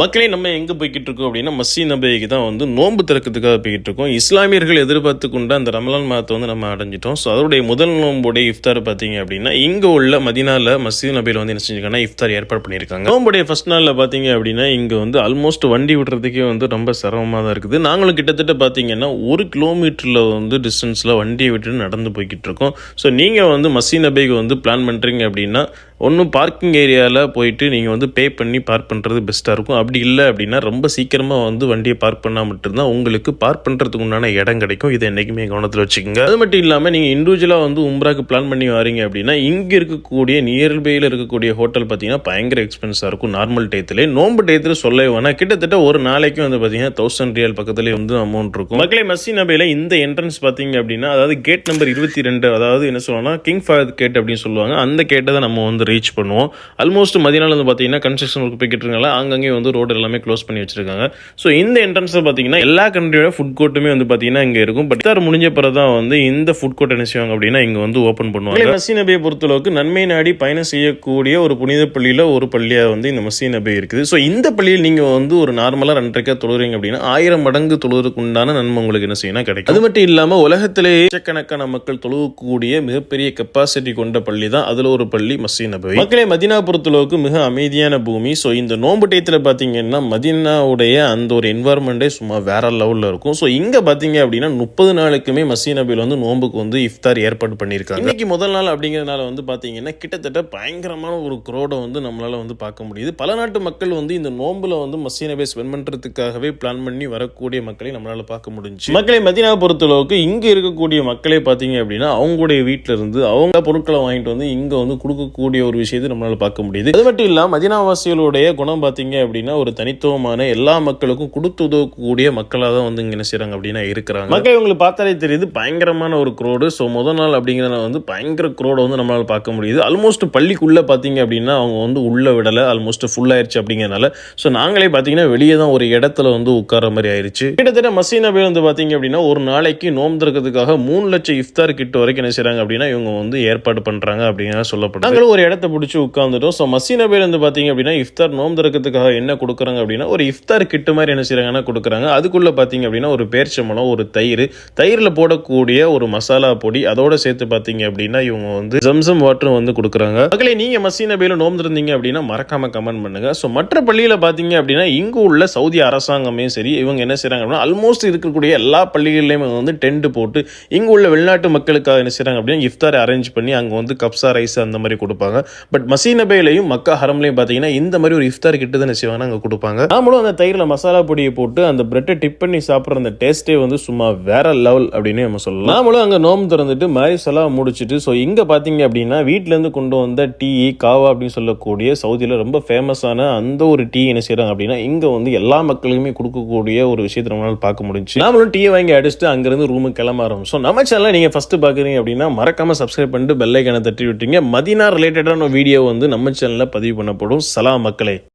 மக்களே நம்ம எங்கே போய்கிட்டு இருக்கோம் அப்படின்னா மசி நபைக்கு தான் வந்து நோன்பு திறக்கிறதுக்காக போய்கிட்டு இருக்கோம். இஸ்லாமியர்கள் எதிர்பார்த்து கொண்ட அந்த ரமலான் மாதத்தை வந்து நம்ம அடைஞ்சிட்டோம். ஸோ அதோடைய முதல் நோன்புடைய இஃப்தார் பார்த்தீங்க அப்படின்னா இங்கே உள்ள மதினால மஸ்ஜித் நபையில் வந்து என்ன செஞ்சிருக்காங்கன்னா இஃப்தார் ஏற்பாடு பண்ணியிருக்காங்க. நோம்புடைய ஃபஸ்ட் நாளில் பார்த்தீங்க அப்படின்னா இங்கே வந்து ஆல்மோஸ்ட் வண்டி விடுறதுக்கே வந்து ரொம்ப சிரமமாக தான் இருக்குது. நாங்களும் கிட்டத்தட்ட பார்த்தீங்கன்னா ஒரு கிலோமீட்டரில் வந்து டிஸ்டன்ஸில் வண்டியை விட்டு நடந்து போய்கிட்டு இருக்கோம். ஸோ நீங்கள் வந்து மசி நபைக்கு வந்து பிளான் பண்ணுறீங்க அப்படின்னா ஒன்றும் பார்க்கிங் ஏரியாவில் போயிட்டு நீங்கள் வந்து பே பண்ணி பார்க் பண்ணுறது பெஸ்ட்டாக இருக்கும். அப்படி இல்லை அப்படின்னா ரொம்ப சீக்கிரமாக வந்து வண்டியை பார்க் பண்ணால் மட்டும்தான் உங்களுக்கு பார்க் பண்ணுறதுக்கு உண்டான இடம் கிடைக்கும். இதை என்றைக்குமே கவனத்தில் வச்சுக்கோங்க. அது மட்டும் இல்லாமல் நீங்கள் இண்டிவிஜுவலாக வந்து உம்ராக்கு பிளான் பண்ணி வரீங்க அப்படின்னா இங்கே இருக்கக்கூடிய நியர்பையில் இருக்கக்கூடிய ஹோட்டல் பார்த்தீங்கன்னா பயங்கர எக்ஸ்பென்ஸாக இருக்கும். நார்மல் டேத்துலேயே நோம்பு டேத்தில் சொல்லவே வேணாம். கிட்டத்தட்ட ஒரு நாளைக்கு வந்து பார்த்தீங்கன்னா தௌசண்ட் ரியல் பக்கத்துலேயே வந்து அமௌண்ட் இருக்கும். மக்களே மஸ்ஸி நபையில் இந்த என்ட்ரன்ஸ் பார்த்தீங்க அப்படின்னா அதாவது கேட் நம்பர் இருபத்தி ரெண்டு அதாவது என்ன சொல்லுவாங்கன்னா கிங் ஃபயர் கேட் அப்படின்னு சொல்லுவாங்க. அந்த கேட்டை தான் நம்ம வந்து ரீச் பண்ணுவோம். ஆல்மோஸ்ட் மதியானம் வந்து பார்த்தீங்கன்னா கன்ஸ்ட்ரக்ஷன் ஒர்க் போய்கிட்டு இருக்கனால அங்கங்கே வந்து ரோடு எல்லாமே க்ளோஸ் பண்ணி வச்சிருக்காங்க. ஸோ இந்த என்ட்ரன்ஸில் பார்த்தீங்கன்னா எல்லா கண்ட்ரியோட ஃபுட் கோர்ட்டுமே வந்து பார்த்தீங்கன்னா இங்கே இருக்கும். பட் இதார் முடிஞ்ச பிறகு தான் வந்து இந்த ஃபுட் கோர்ட் என்ன செய்வாங்க அப்படின்னா இங்கே வந்து ஓப்பன் பண்ணுவாங்க. மசி நபியை பொறுத்தளவுக்கு நன்மை நாடி பயணம் செய்யக்கூடிய ஒரு புனித பள்ளியில் ஒரு பள்ளியாக வந்து இந்த மசி நபி இருக்குது. ஸோ இந்த பள்ளியில் நீங்கள் வந்து ஒரு நார்மலாக ரெண்டரைக்கா தொழுறீங்க அப்படின்னா ஆயிரம் மடங்கு தொழுவதற்கு உண்டான நன்மை உங்களுக்கு என்ன செய்யணும் கிடைக்கும். அது மட்டும் இல்லாமல் உலகத்திலேயே லட்சக்கணக்கான மக்கள் தொழுவக்கூடிய மிகப்பெரிய கெப்பாசிட்டி கொண்ட பள்ளி தான் அதில் ஒரு பள்ளி மசி நபி மக்களே மதினா பொறுத்தளவுக்கு மிக அமைதியான பூமி. ஸோ இந்த நோம்பு டயத்தில் பார்த்தீங்கன்னா மதினாவுடைய அந்த ஒரு என்வாரன்மெண்ட்டே சும்மா வேற லெவலில் இருக்கும். ஸோ இங்கே பார்த்தீங்க அப்படின்னா முப்பது நாளுக்குமே மசி நபியில் வந்து நோம்புக்கு வந்து இஃப்தார் ஏற்பாடு பண்ணியிருக்காங்க. இன்னைக்கு முதல் நாள் அப்படிங்கிறதுனால வந்து பார்த்தீங்கன்னா கிட்டத்தட்ட பயங்கரமான ஒரு குரோடை வந்து நம்மளால வந்து பார்க்க முடியுது. பல நாட்டு மக்கள் வந்து இந்த நோம்புல வந்து மசி நபியை ஸ்பெண்ட் பண்ணுறதுக்காகவே பிளான் பண்ணி வரக்கூடிய மக்களை நம்மளால பார்க்க முடிஞ்சு. மக்களை மதினா பொறுத்தளவுக்கு இங்கே இருக்கக்கூடிய மக்களே பார்த்தீங்க அப்படின்னா அவங்களுடைய வீட்டில இருந்து அவங்க பொருட்களை வாங்கிட்டு வந்து இங்கே வந்து கொடுக்கக்கூடிய ஒரு விஷயத்தை நம்மளால பார்க்க முடியுது. அது மட்டும் இல்லாமல் மதினாவாசிகளுடைய குணம் பார்த்தீங்க அப்படின்னா ஒரு தனித்துவமான எல்லா மக்களுக்கும் கொடுத்து உதவக்கூடிய மக்களாக தான் வந்து இங்கே என்ன செய்கிறாங்க அப்படின்னா இருக்கிறாங்க. மக்கள் இவங்களுக்கு பார்த்தாலே தெரியுது பயங்கரமான ஒரு குரோடு ஸோ முதல் நாள் அப்படிங்கிறத வந்து பயங்கர குரோடை வந்து நம்மளால பார்க்க முடியுது. ஆல்மோஸ்ட் பள்ளிக்குள்ளே பார்த்தீங்க அப்படின்னா அவங்க வந்து உள்ள விடலை. ஆல்மோஸ்ட் ஃபுல் ஆயிடுச்சு அப்படிங்கிறனால ஸோ நாங்களே பார்த்தீங்கன்னா வெளியே தான் ஒரு இடத்துல வந்து உட்கார மாதிரி ஆயிருச்சு. கிட்டத்தட்ட மசீனா பேர் வந்து பார்த்தீங்க அப்படின்னா ஒரு நாளைக்கு நோம்பு திறக்கிறதுக்காக மூணு லட்சம் இஃப்தார் கிட்ட வரைக்கும் என்ன செய்கிறாங்க அப்படின்னா இவங்க வந்து ஏற்பாடு பண்றாங்க அப்படிங்கிற சொல்லப்படுது. நாங்களும் ஒரு இடத்த பிடிச்சி உட்காந்துட்டோம் ஸோ மசீனா பேர் வந்து பார்த்தீங்க அப்படின்னா இஃப்தார் நோம்பு திறக்கிறதுக்காக என்ன கொடுக்குறாங்க அப்படின்னா ஒரு இஃப்தார் கிட்டு மாதிரி என்ன செய்கிறாங்கன்னா கொடுக்குறாங்க. அதுக்குள்ளே பார்த்தீங்க அப்படின்னா ஒரு பேர்ச்சம்பளம் ஒரு தயிர். தயிரில் போடக்கூடிய ஒரு மசாலா பொடி அதோட சேர்த்து பார்த்தீங்க அப்படின்னா இவங்க வந்து ஜம்சம் வாட்டரும் வந்து கொடுக்குறாங்க. மக்களே நீங்கள் மசீன பேரில் நோம்பு திறந்தீங்க அப்படின்னா மறக்காமல் கமெண்ட் பண்ணுங்க. ஸோ மற்ற பள்ளியில் பார்த்தீங்க அப்படின்னா இங்கு உள்ள சவுதி அரசாங்கமே சரி இவங்க என்ன செய்கிறாங்க அப்படின்னா ஆல்மோஸ்ட் இருக்கக்கூடிய எல்லா பள்ளிகள்லையுமே வந்து டென்ட் போட்டு இங்கு உள்ள வெளிநாட்டு மக்களுக்காக என்ன செய்கிறாங்க அப்படின்னா இஃப்தார் அரேஞ்ச் பண்ணி அங்கே வந்து கப்சா ரைஸ் அந்த மாதிரி கொடுப்பாங்க. பட் மசீனபேலையும் மக்கா ஹரம்லையும் பார்த்தீங்கன்னா இந்த மாதிரி ஒரு இஃப்தார் கிட்ட தான் செய்வாங்க அங்கே கொடுப்பாங்க. நாமளும் அந்த தயிரில் மசாலா பொடியை போட்டு அந்த பிரெட்டை டிப் பண்ணி சாப்பிட்ற அந்த டேஸ்ட்டே வந்து சும்மா வேற லெவல் அப்படின்னு நம்ம சொல்லலாம். நாமளும் அங்கே நோம்பு திறந்துட்டு மாதிரி முடிச்சுட்டு ஸோ இங்கே பார்த்தீங்க அப்படின்னா வீட்டிலேருந்து கொண்டு வந்த டீ காவா அப்படின்னு சொல்லக்கூடிய சவுதியில் ரொம்ப ஃபேமஸான அந்த ஒரு டீ என்ன செய்கிறாங்க அப்படின்னா இங்கே வந்து எல்லா மக்களுக்குமே கொடுக்கக்கூடிய ஒரு விஷயத்தை நம்மளால பார்க்க முடிஞ்சு நாமளும் டீயை வாங்கி அடிச்சுட்டு அங்கேருந்து ரூமுக்கு கிளம்ப ஆரம்பிச்சோம் நம்ம சேனலை நீங்கள் ஃபஸ்ட்டு பார்க்குறீங்க அப்படின்னா மறக்காம சப்ஸ்கிரைப் பண்ணிட்டு பெல்லைக்கான தட்டி விட்டீங்க மதினா ரிலேட்டடான வீடியோ வந்து நம்ம சேனலில் பதிவு பண்ணப்படும். சலா மக்களே.